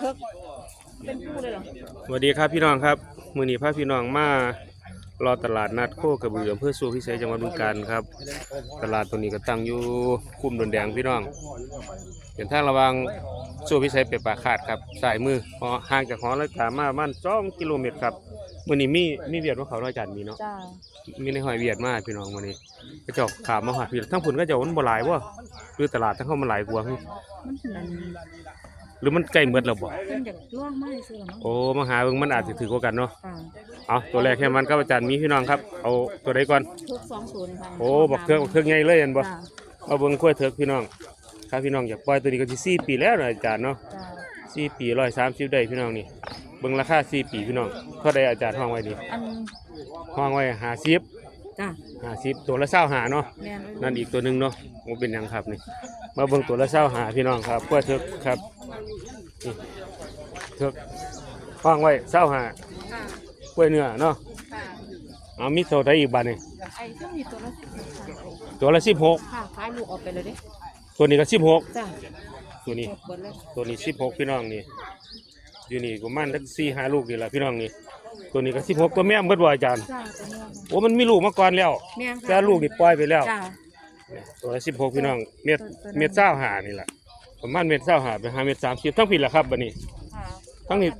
เทิกเป็นผู้เลยเหรอสวัสดีครับพี่น้องครับ มือนี้พาพี่น้องมารอตลาดนัดโคกระบืออำเภอสูพิเศษจังหวัดบึงกาฬครับ ตลาดตัวนี้ก็ตั้งอยู่คุ้มดอนแดงพี่น้องเป็นทางระหวังสูพิเศษไปปากขาดครับสายมือหอห่างจากหอระกามาประมันสองกิโลเมตรครับมือนี้มีมีเวียดว่าเขาน้อยจันมีเนาะจ้ามีในหอยเวียดมากพี่น้องมือนี้ก็เจ้าขามมาหอดพี่ทั้งผุนก็เจ้ามันบ่หลายวะหรือตลาดทั้งเข้ามันหลายกว่าหึมันถึงอัน หรือมันใกล้เมือแล้วบ่เพิ่นจากล่วงไม่ซื้อหรอมั้งโอ้มาหาเบิ่งมันอาจจะถือกว่ากันเนาะค่ะเอาตัวแรกแค่มันครับอาจารย์มีพี่น้องครับเอาตัวใดก่อนเทิกสองศูนย์ค่ะโอ้บักเทือกบักเทือกใหญ่เลยเห็นบ่จ้าเอาเบิ่งกล้วยเทือกพี่น้องครับพี่น้องอยากปล่อยตัวนี้ก็สิสี่ปีแล้วนะอาจารย์เนาะจ้าสี่ปีร้อยสามสิบได้พี่น้องนี่เบิ่งราคาสี่ปีพี่น้องเท่าใดอาจารย์ห้องไว้นี่อันห้องไว้ห้าสิบจ้าห้าสิบตัวละเศร้าหาเนาะ แม่นนั่นอีกตัวหนึงเนาะมันเป็นหยังครับนี่ มาเบิ่งตัวละเศร้าหาพี่น้องครับกล้วยเทือกครับ นี่เทือกห้องไว้เศร้าหาค่ะกล้วยเนื้อเนาะค่ะเอามีตัวใดอีกบานนี่ไอ้เครื่องนี้ตัวละสิบหกค่ะตัวละสิบหกค่ะขายลูกออกไปเลยเด้ตัวนี้ก็สิบหกจ้าตัวนี้หกเบิดเลยตัวนี้สิบหกพี่น้องนี่อยู่นี่ประมาณสักสี่ห้าลูกนี่แหละพี่น้องนี่ตัวนี้ก็สิบหกตัวแม่เบิดว่าอาจารย์จ้าตัวเนี้ยโอ้มันมีลูกมาก่อนแล้ว แม่นค่ะแต่ลูกนี่ปล่อยไปแล้วจ้า เนี่ยตัวละสิบหกพี่น้องเม็ดเม็ดเศร้าหานี่แหละ ประมาณเม็ดเศร้าหาไปหาเม็ดสามสิบทั้งผิดแหละครับบัดนี้ ค่ะทั้งนี้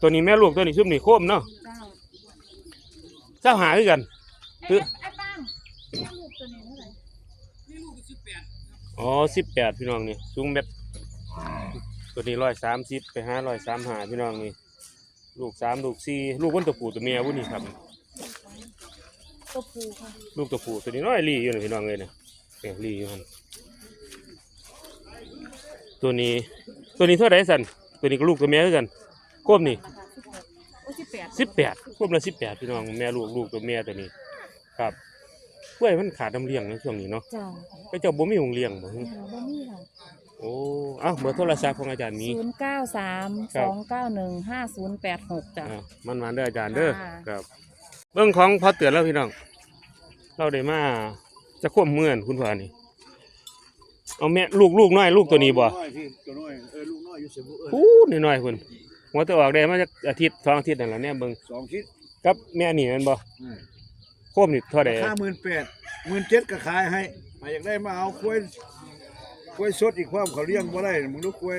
ตัวนี้แม่ลูกตัวนี้ซุ่มนี่โคมเนาะจ้าเศร้าหาคือกันคือ ไอ้ปังลูกตัวนี้เท่าไหร่อ๋อสิบแปดพี่น้องนี่สูงเม็ดตัวนี้ร้อยสามสิบไปหาร้อยสามหาพี่น้องนี่ลูกสามลูกสี่ลูกคนตัวผู้ตัวเมียวุ้นนี่ครับ ตัวผู้ค่ะลูกตัวผู้ตัวนี้น้อยรีอยู่นะพี่น้องเลยนะเนี่ยรีอยู่มัน ตัวนี้ ตัวนี้เท่าไหรสันตัวนี้ก็ลูกตัวแม่คือกันควบนี่ราคาสิบหกโอ้สิบแปดสิบแปดควบละสิบแปดพี่น้องแม่ลูกลูกตัวแม่ตัวนี้ครับกล้วยมันขาดน้ำเลี้ยงในช่วงนี้เนาะจ้าไปเจ้าบ่มีหงเลี้ยงบ่ฮึแม่เราบ่มีค่ะโอ้เอ้าเบอร์โทรศัพท์ของอาจารย์มีศูนย์เก้าสามครัสบองเก้าหนึ่งห้าศูนย์แปดหกจ้ะอ่ามันมาเด้ออาจารย์เด้อค่ะครับ เบิ่งของพอเตือนแล้วพี่น้อง เราได้มาจะควบเมื่อนคุณพ่อนี่ เอาแม่ลูกลูกน้อยลูกตัวนี้บ่น้อยพี่ตัวน้อยเออลูกน้อยอยู่เสบุเออพูดน้อยๆคุณหัวแตะออกได้มาจากอาทิตย์สองอาทิตย์นั่นแหละเนี่ยเบิ่งสองคิดกับแม่นี่แม่นบ่โคมนี่เท่าใดห้าหมื่นแปดหมื่นเจ็ดก็ขายให้มาอยากได้มาเอากล้วยกล้วยสดอีกความเขาเลี้ยงบ่ได้มึงดูกล้วย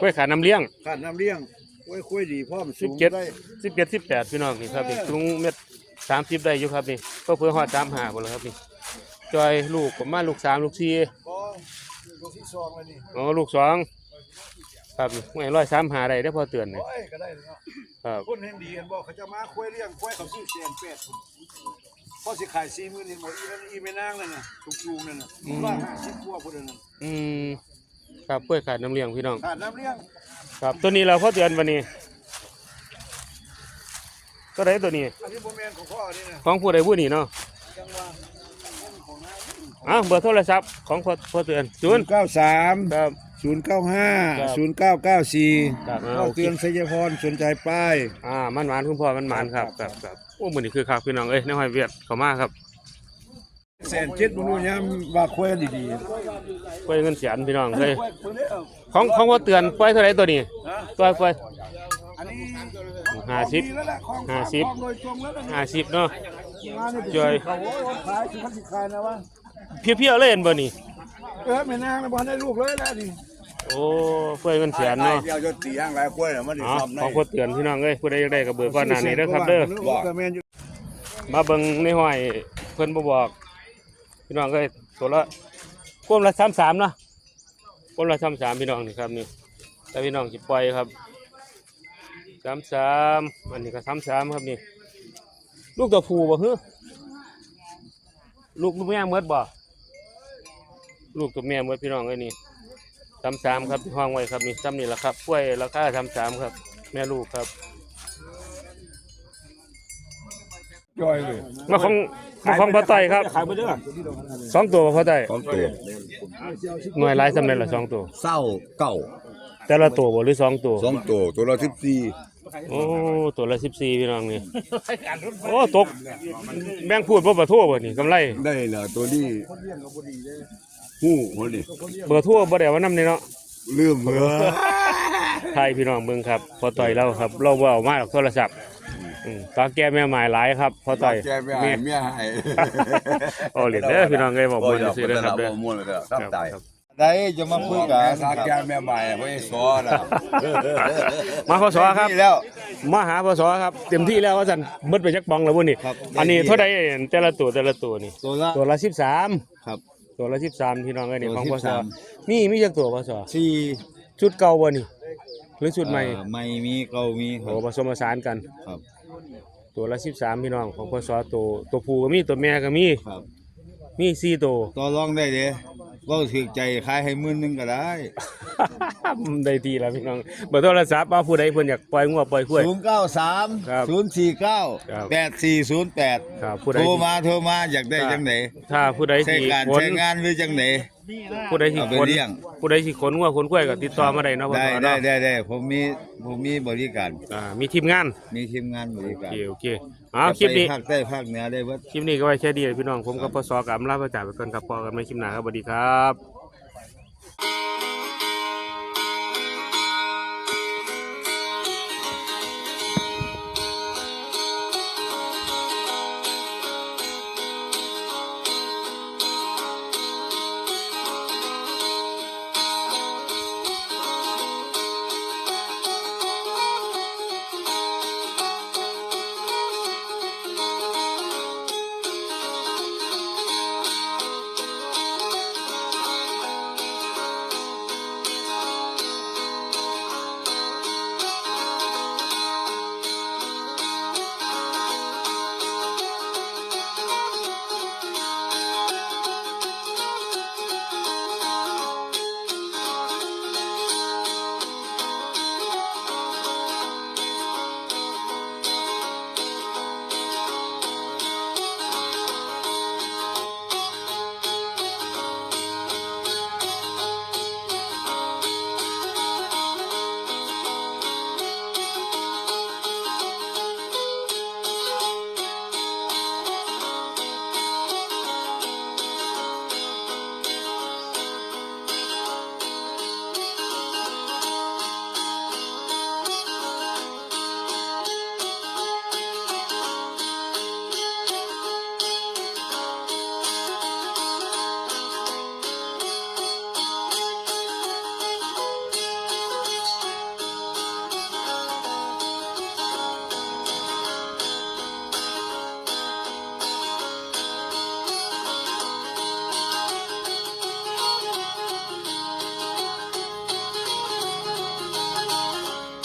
กล้วยขาน้ำเลี้ยงขาดน้ำเลี้ยงกล้วยกล้วยดีพร้อมสูง17ได้สิบเจ็ดสิบแปดพี่น้องนี่ครับนี่สูงเม็ดสามสิบได้อยู่ครับนี่ก็เพื่อฮอดสามหาบ่แล้วครับนี่จอยลูกประมาณลูกสามลูกสี่ ก็ตัวที่สองแล้วนี่อ๋อลูกสองครับนี่ไม่ร้อยสามหาได้ได้อพอเตือนนี่โอ้ยก็ได้เลยเนาะครับคนแห่งดีกันบอกเขาจะมากล้วยเลี้ยงกล้วยเขาซื้อแสนแปดพอสิขายสี่หมื่นนี่หมดอีนั่นอีไม่นางนั่นน่ะทุกจูงนั่นน่ะร้อยห้าสิบกว่าพุ่นนั่นอืมครับกล้วยขาดน้ำเลี้ยงพี่น้องขาดน้ำเลี้ยงครับตัวนี้เราพอเตือนวันนี้ตัวไหนตัวนี้อันนี้โมเมนของพ่อนี่นะของผู้ใดผู้นี้เนาะจังหวะของน้า อ้าวเบอร์โทรศัพท์ของพอพอเตือนศูนย์เก้าสามครับ ศูนย์เก้าห้าครับศูนย์เก้าเก้าสี่ครับก็เตือนชัยพรสนใจป้าย อ่ามันหวานคุณพ่อมันหวานครับครับครับโอ้มือนี้คือครับพี่น้องเอ้ยในหอยเวียดเข้ามาครับแสนเจ็ดมึงรู้ยังว่าคุยกันดีกล้วยเงินแสนพี่น้องๆเอ้ยคุยคุยได้เอาของของพอเตือนปล่อยเท่าไหรตัวนี้ฮะตัวปล่อยอันนี้ห้าสิบดีแล้วล่ะของห้าสิบ ของโดยตรงแล้วนะห้าสิบเนาะงานนี่เป็นจอย เขาโอ้ยขายสิพันสิขายนะวะ เพียวๆเลยเห็นบ่นี่เออแม่นางนะบ่ได้ลูกเลยแล้วนี่โอ้กล้วยเงินแสนเนาะเดี๋ยวจะตีย่างหลายกล้วยน่ะมันสิอ๋อทำได้ของพอเตือนพี่น้องเอ้ยผู้ใดอยากได้ก็เบอร์ก่อนหน้านี้เด้อครับเด้อบอกกับแม่นอยู่มาเบิ่งในห้อยเพิ่นบ่บอก พี่น้องเอ้ยตัวละกลมละ33เนาะกลมละ33พี่น้องนี่ครับนี่แต่พี่น้องสิปล่อยครับ33อันนี้ก็33ครับนี่ ลูกตัวผู้บ่ฮึลูกลูกแม่หมดบ่ ลูกตัวแม่หมดพี่น้องเอ้ยนี่33ครับที่ห้องไว้ครับนี่ซ้ำนี่ล่ะครับกล้วยราคา33ครับ แม่ลูกครับจอยเลยมาของมาของพ่อต้อยครับขายไปเด้อสองตัวบ่พ่อต้อยของตัวหน่วยหลายสำเร็จละสองตัวเศร้าเก่าแต่ละตัวบ่หรือสองตัวสองตัวตัวละสิบสี่โอ้ตัวละสิบสี่พี่น้องนี่โอ้ตกแบ่งพูดบ่เบอร์โทั่วบ่นี่กำไรได้ละตัวนี้ หู้คนนี้เบอร์โทั่วบ่ได้ว่านำนี่เนาะลืมเหรอไทยพี่น้องเบิ่งครับ พอต่อยเราครับ เราบ่เอามาหรอกโทรศัพท์อืมตอนแกแม่หมายหลายครับ พอต่อยแกไม่ให้เมียให้โอ้เหรียญเด้อพี่น้องเอ้ยบอกบ่ได้ซื้อเด้อครับเด้อ ม่วนเลยครับตายครับได้จะมาคุยกันสาแกแม่ใหม่ไว้สอนะมาพศครับ นี่แล้ว มาหาพศครับ เต็มที่แล้วว่าซั่นเบิดไปจักบองแล้วบ่นี่ ครับ อันนี้เท่าใดแต่ละตัวแต่ละตัวนี่ ตัวละตัวละ13ครับ ตัวละ13พี่น้องเอ้ยนี่ตัวของพศ13มีมีจักตัวพศสี่ชุดเก่าบ่นี่หรือชุดใหม่เอ่อไม่มีเก่ามีครัโอ้บผสมผสานกันครับ ตัวละ13พี่น้องของพศตัวตัวผู้ก็มีตัวแม่ก็มีครับมีสี่ตัวต่อรองได้เด้ ก็ถือใจขายให้หมื่นหนึงก็ได้ได้ทีแล้วพี่น้องเบอร์โทรศัพท์ว่าผู้ใดเพิ่นอยากปล่อยงัวปล่อยกล้วยศูนย์เก้าสามครับศูนย์สี่เก้าครับแปดสี่ศูนย์แปดครับผู้ใดโทรที่มาโทรมาอยากได้จังไหนถ้าผู้ใดใช้ที่การขนใช้งานหรือจังไหน ผู้ใดที่เอาไปขนเลี้ยง ผู้ใดที่ขนงัวขนกล้วยก็ติดต่อมาได้เนาะพ่อได้ต่อได้เนาะได้ได้ผมมีผมมีบริการ อ่ามีทีมงานมีทีมงานบริโอการเคโอเคเอ้าคลิปนี้จะไปภาคใต้ภาคเหนือได้เบิด คลิปนี้ก็ไว้แค่นี้พี่น้องผมกับพศกับอำลาพระจ่าไปก่อนครับพอกันไม่คลิปหน้าครับสวัสดีครับ